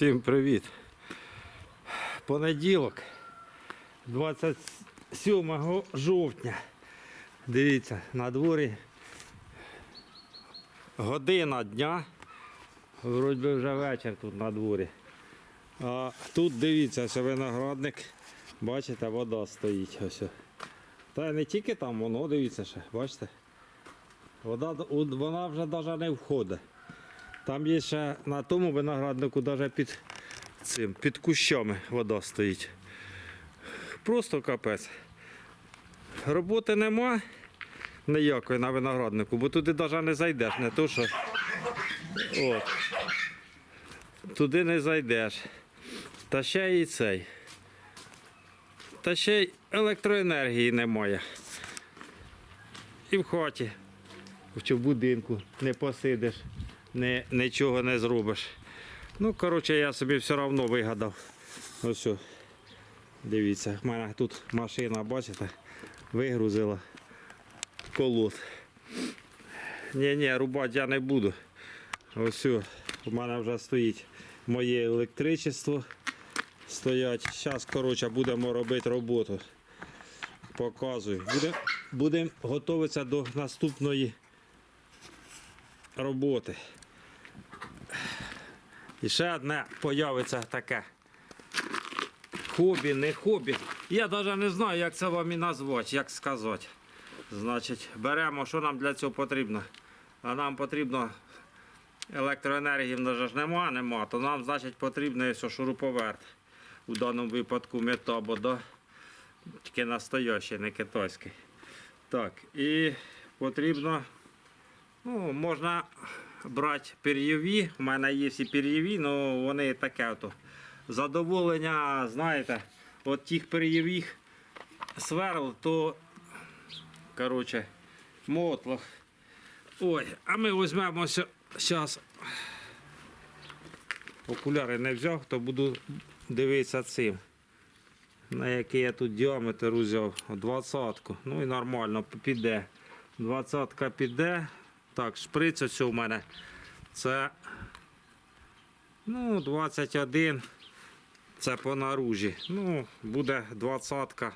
Всім привіт. Понеділок, 27 жовтня. Дивіться, на дворі година дня. Вроді би вже вечір тут на дворі. А тут дивіться, що виноградник. Бачите, вода стоїть. Ось. Та не тільки там, воно дивіться ще, бачите? Вода, вона вже навіть не входить. Там є ще на тому винограднику навіть під цим, під кущами вода стоїть. Просто капець. Роботи нема ніякої на винограднику, бо туди навіть не зайдеш, не то що. От. Туди не зайдеш. Та ще і цей. Та ще й електроенергії немає. І в хаті, в будинку не посидиш не, нічого не зробиш. Ну, коротше, я собі все одно вигадав. Ось. Дивіться, в мене тут машина, бачите, вигрузила колод. Ні, ні, рубати я не буду. Ось у мене вже стоїть моє електричество. Стоять. Зараз, коротше, будемо робити роботу. Показую. Будемо будем готуватися до наступної роботи. І ще одне появиться таке. Хобі, не хобі. Я навіть не знаю, як це вам і назвати, як сказати. Значить, беремо, що нам для цього потрібно. А нам потрібно електроенергії в нас ж нема, нема, то нам, значить, потрібно ось шуруповерт. У даному випадку метабо, да? тільки настоящий, не китайський. Так, і потрібно Ну, можна брати пір'єві. У мене є всі пір'єві, але вони таке. Ото. Задоволення, знаєте, от тих пір'євих сверл, то коротше, мотлох. Ой, а ми візьмемо зараз. Окуляри не взяв, то буду дивитися цим. На який я тут діаметр взяв. Двадцятку. Ну і нормально піде. Двадцятка піде. Так, шприц ось у мене. Це ну, 21. Це по наружі. Ну, буде двадцятка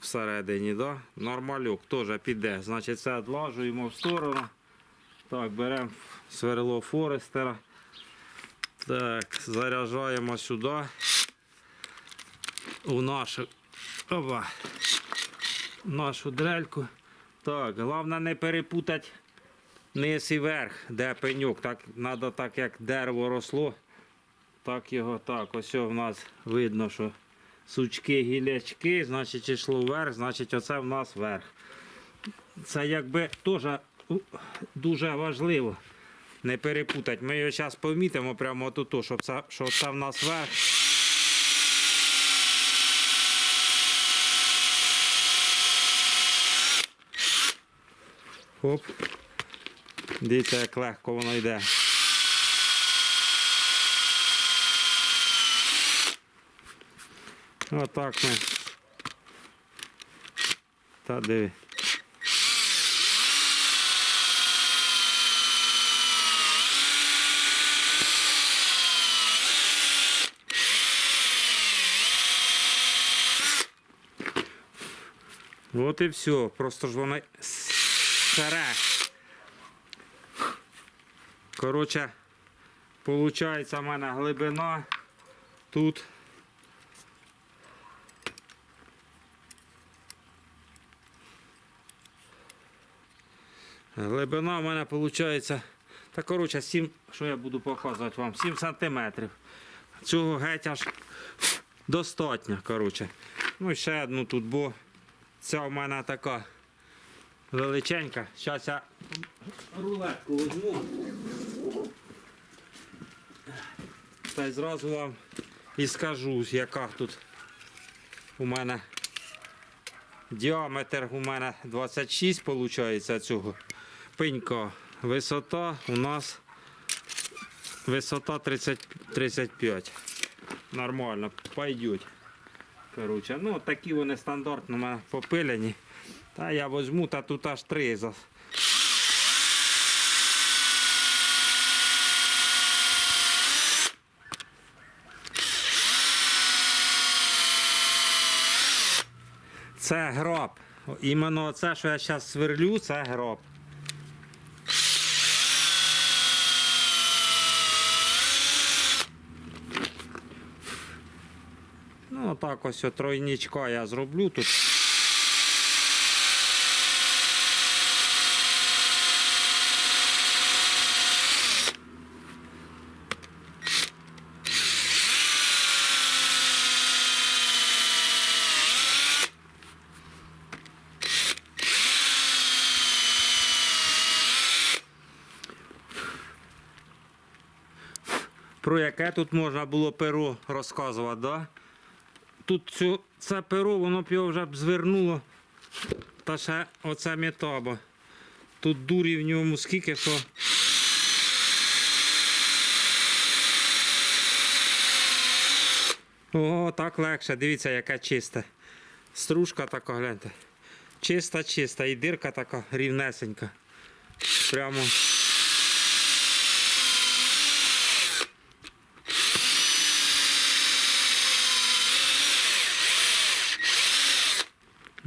всередині, да? Нормальок теж піде. Значить, це відлажуємо в сторону. Так, беремо сверло Форестера. Так, заряджаємо сюди. У нашу, опа, нашу дрельку. Так, головне не перепутати низ і верх, де пеньок. Так, треба так, як дерево росло. Так його так. Ось в нас видно, що сучки, гілячки, значить йшло вверх, значить оце в нас верх. Це якби теж дуже важливо не перепутати. Ми його зараз помітимо прямо тут, щоб це, що це в нас верх. Оп. Дивіться, як легко воно йде. Отак ми. Та диви. От і все. Просто ж воно сире. Коротше, виходить у мене глибина тут. Глибина у мене виходить, та коротше, 7, що я буду показувати вам, 7 сантиметрів. Цього геть аж достатньо. коротше. Ну і ще одну тут, бо ця у мене така величенька. Зараз я рулетку візьму. Та й зразу вам і скажу, яка тут у мене діаметр у мене 26 виходить цього пенька. Висота у нас висота 30, 35. Нормально, пойдуть. Короче, ну такі вони стандартно у мене попилені. Та я візьму, та тут аж три. Це гроб. Іменно це, що я зараз сверлю, це гроб. Ну, так ось тройнічка я зроблю тут. Про яке тут можна було перо розказувати, да? Тут цю, це перо, воно б його вже б звернуло. Та ще оце метаба. Тут дурі в ньому скільки, що. О, так легше. Дивіться, яка чиста. Стружка така, гляньте. Чиста, чиста. І дирка така рівнесенька. Прямо.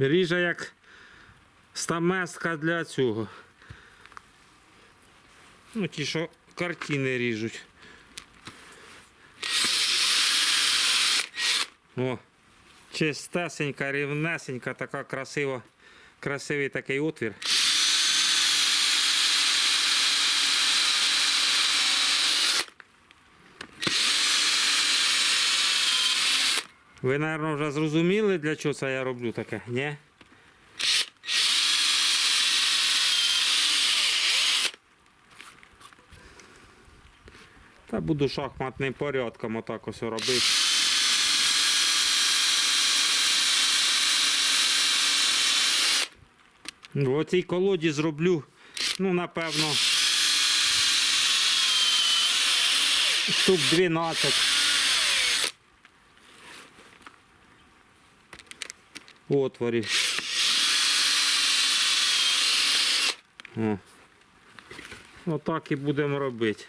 Ріже як стаместка для цього. Ну, ті, що картини ріжуть. О, чистесенька, рівнесенька, така красива, красивий такий отвір. Ви, мабуть, вже зрозуміли, для чого це я роблю таке, ні? Та буду шахматним порядком отак ось робити. Ну, В цій колоді зроблю, ну, напевно, штук 12. Отворі. О. Отак і будемо робити.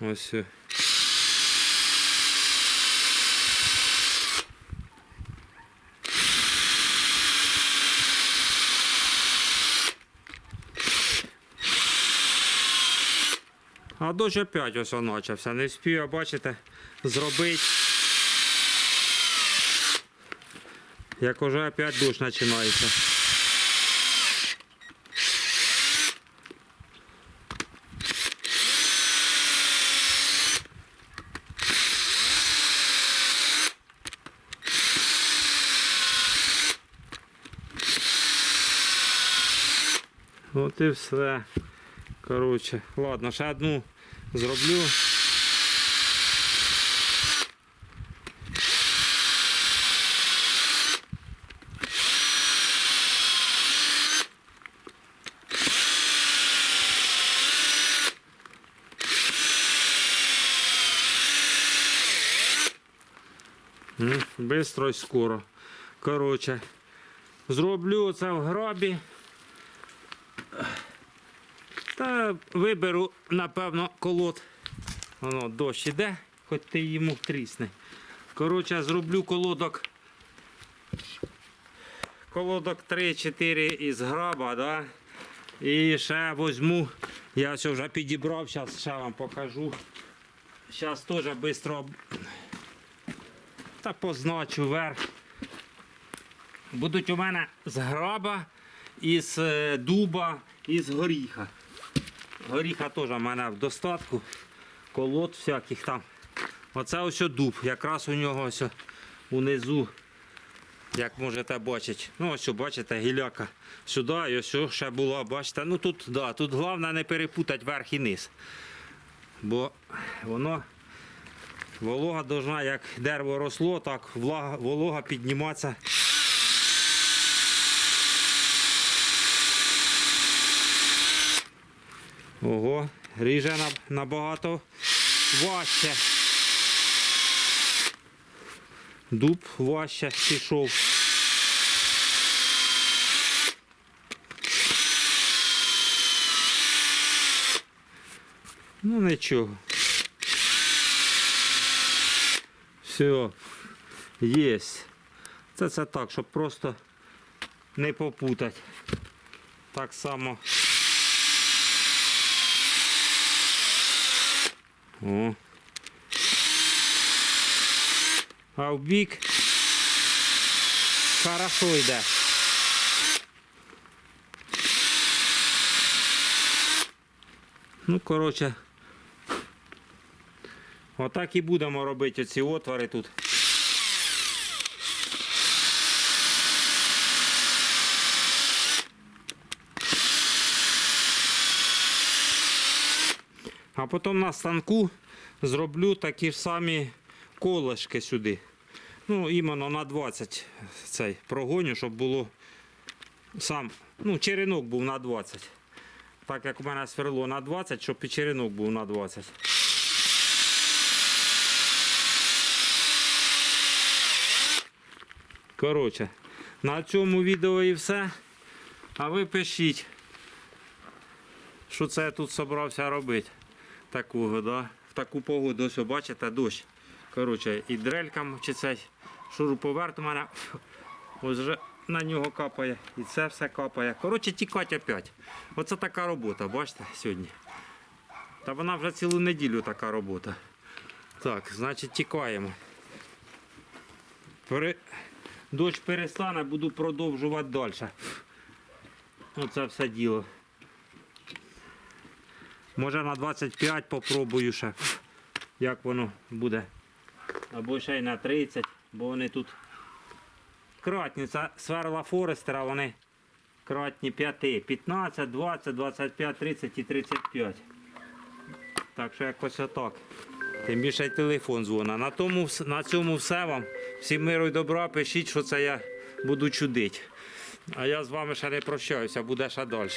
Ось. А дощ опять ось почався. Не встиг, бачите, зробити. Як уже опять душ починається. От і все. Коротше, ладно, ще одну зроблю. Бистро і скоро. Коротше, зроблю це в гробі. Та виберу, напевно, колод. Воно дощ іде, хоч ти йому трісне. Коротше, зроблю колодок. Колодок 3-4 із граба, да? І ще возьму. Я все вже підібрав, зараз ще вам покажу. Зараз теж швидко та позначу верх. Будуть у мене з граба, із е, дуба, і з горіха. Горіха теж у мене в достатку. Колод всяких там. Оце ось дуб. Якраз у нього ось унизу, як можете бачити. Ну, ось бачите, гіляка сюди і ось ще була, бачите. Ну тут, да, тут головне не перепутати верх і низ. Бо воно волога должна, як дерево росло, так влага, волога підніматися. Ого, ріже набагато важче. Дуб важче пішов. Ну нічого. Все, є. Це це так, щоб просто не попутати. Так само. О. А в бік хорошо йде. Ну, коротше, отак і будемо робити оці отвори тут. А потім на станку зроблю такі ж самі колешки сюди. Ну, іменно на 20 цей прогоню, щоб було сам, ну, черенок був на 20. Так як у мене сверло на 20, щоб і черенок був на 20. Коротше, на цьому відео і все. А ви пишіть, що це я тут собрався робити. Такого, да? В таку погоду, ось, бачите, дощ. Коротше, і дрелькам чи цей шуруповерт у мене ось вже на нього капає. І це все капає. Коротше, тікать опять. Оце така робота, бачите, сьогодні. Та вона вже цілу неділю така робота. Так, значить тікаємо. Пере... Дощ перестане, буду продовжувати далі. Оце все діло. Може на 25 попробую ще, як воно буде. Або ще й на 30, бо вони тут кратні. Це сверла Форестера, вони кратні 5. 15, 20, 25, 30 і 35. Так що якось отак. Тим більше телефон дзвонить. На, тому, на цьому все вам. Всім миру і добра, пишіть, що це я буду чудити. А я з вами ще не прощаюся, буде ще далі.